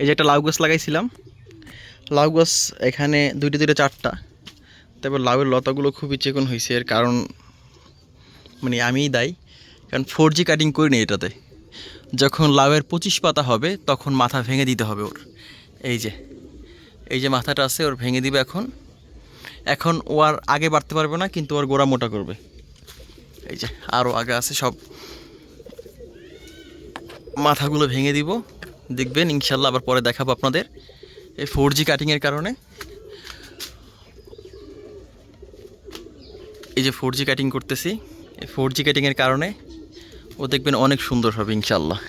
এই যে একটা লাউ গাছ লাগাইছিলাম। লাউ গাছ এখানে দুইটা দুইটা, চারটা। তারপর লাউয়ের লতাগুলো খুবই চেকন হয়েছে এর কারণ মানে আমিই দায়ী, কারণ ফোর জি কাটিং করিনি এটাতে। যখন লাউয়ের পঁচিশ পাতা হবে, তখন মাথা ভেঙে দিতে হবে ওর। এই যে এই যে মাথাটা আছে, ওর ভেঙে দিবে এখন। এখন ও আর আগে বাড়তে পারবে না, কিন্তু ওর গোড়া মোটা করবে। এই যে আরও আগে আছে সব। মাথাগুলো ভেঙে দিব। দেখবেন, ইনশাল্লাহ আবার পরে দেখাবো আপনাদের এই ফোর জি কাটিংয়ের কারণে। এই যে ফোর জি কাটিং করতেছি, এই ফোর জি কাটিংয়ের কারণে ও দেখবেন অনেক সুন্দর হবে ইনশাল্লাহ।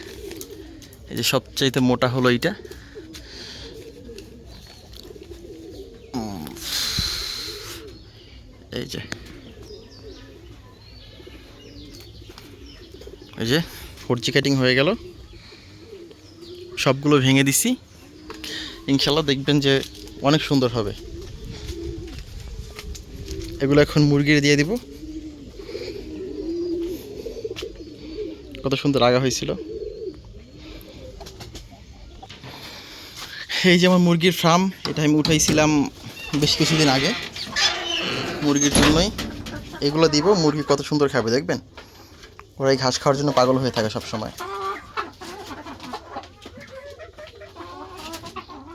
এই যে সবচাইতে মোটা হলো এইটা। এই যে। এই যে ফোর জি কাটিং হয়ে গেল। সবগুলো ভেঙে দিছি। ইনশাল্লাহ দেখবেন যে অনেক সুন্দর হবে। এগুলো এখন মুরগির দিয়ে দিব। কত সুন্দর আগা হয়েছিল। এই যে আমার মুরগির ফার্ম এটা আমি উঠাইছিলাম বেশ কিছুদিন আগে। মুরগির জন্যই। এগুলো দিব, মুরগি কত সুন্দর খাবে, দেখবেন? ওরা এই ঘাস খাওয়ার জন্য পাগল হয়ে থাকে সব সময়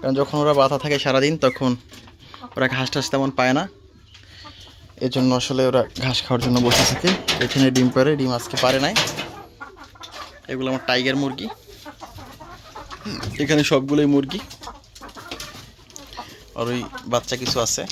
কারণ যখন ওরা বাধা থাকে সারাদিন, তখন ওরা ঘাস টাস তেমন পায় না। এর জন্য আসলে ওরা ঘাস খাওয়ার জন্য বসে থাকে। এখানে ডিম পারে ডিম আজকে পারে নাই। এগুলো আমার টাইগার মুরগি। এখানে সবগুলোই মুরগি। আর ওই বাচ্চা কিছু আছে।